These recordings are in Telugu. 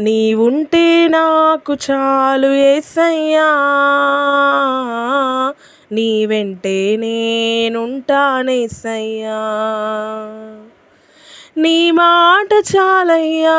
నీవుంటే నాకు చాలు ఏసయ్యా. నీ వెంటే నేనుంటానేసయ్యా నీ మాట చాలయ్యా.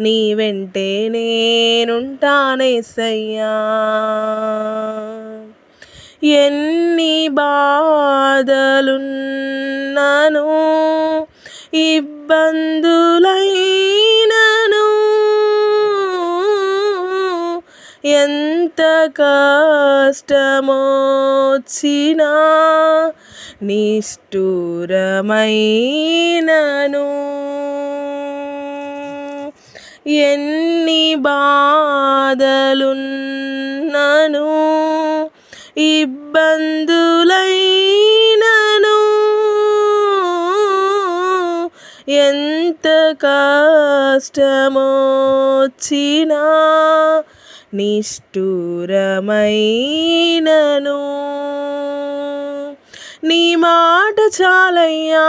నీ వెంటే నేనుంటానేసయ్యా ఎన్ని బాధలున్నను ఇబ్బందులైనను ఎంత కష్టమొచ్చినా నిష్ఠురమైనను. ఎన్ని బాధలున్నను ఇబ్బందులైనను ఎంత కష్టమొచ్చినా నిష్ఠూరమైనను. నీ మాట చాలయ్యా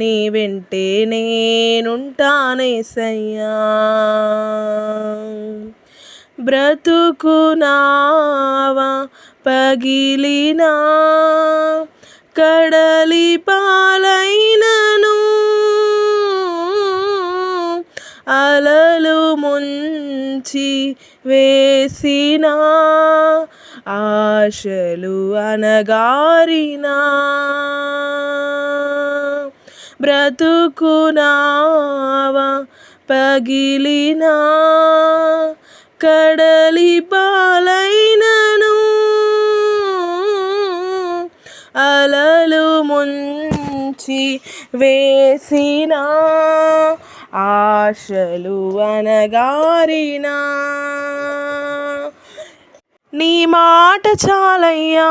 నీ వెంటే నేనుంటానేసయ్యా బ్రతుకునావా పగిలినా కడలి పాలైనను అలలు ముంచి వేసిన ఆశలు అనగారినా బ్రతుకునావా? పగిలినా కడలి పాలైనను అలలు ముంచి వేసిన ఆశలు అనగారినా నీ మాట చాలయ్యా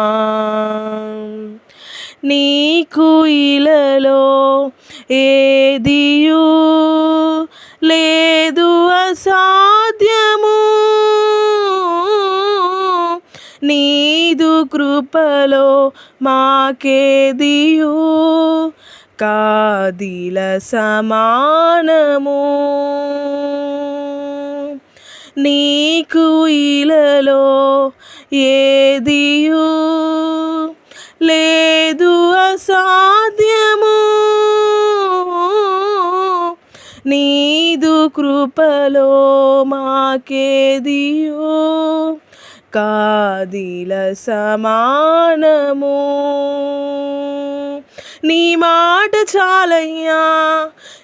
నీకు ఇలలో ఏదియు లేదు అసాధ్యము? నీదు కృపలో మాకేదియు? కాదిల సమానము? నీకు ఇలలో ఏదియు? లేదు అసాధ్యము. నీదు కృపలో మాకేదియో? కాదిల సమానము. నీ మాట చాలయ్యా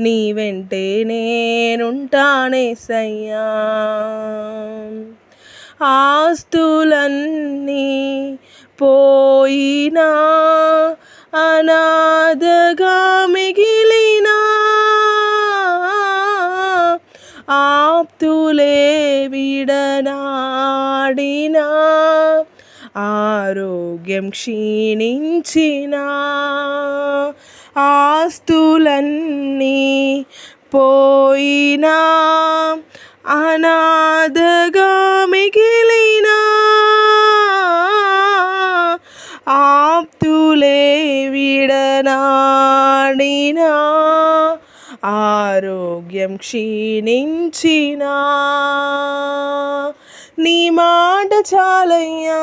నీ వెంటే నేనుంటానేసయ్యా ఆస్తులన్నీ పోయినా అనాథగా మిగిలినా ఆప్తులే విడనాడినా ఆరోగ్యం క్షీణించినా. ఆస్తులన్నీ పోయినా అనాథగా మిగిలిన ఆప్తులే విడనాడినా ఆరోగ్యం క్షీణించినా. నీ మాట చాలయ్యా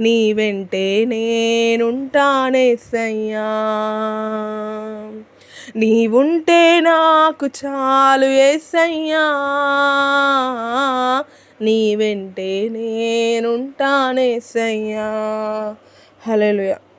నీ వెంటే నేనుంటానేసయ్యా నీవుంటే నాకు చాలు ఏసయ్యా నీ వెంటే నేనుంటానేసయ్యా హలో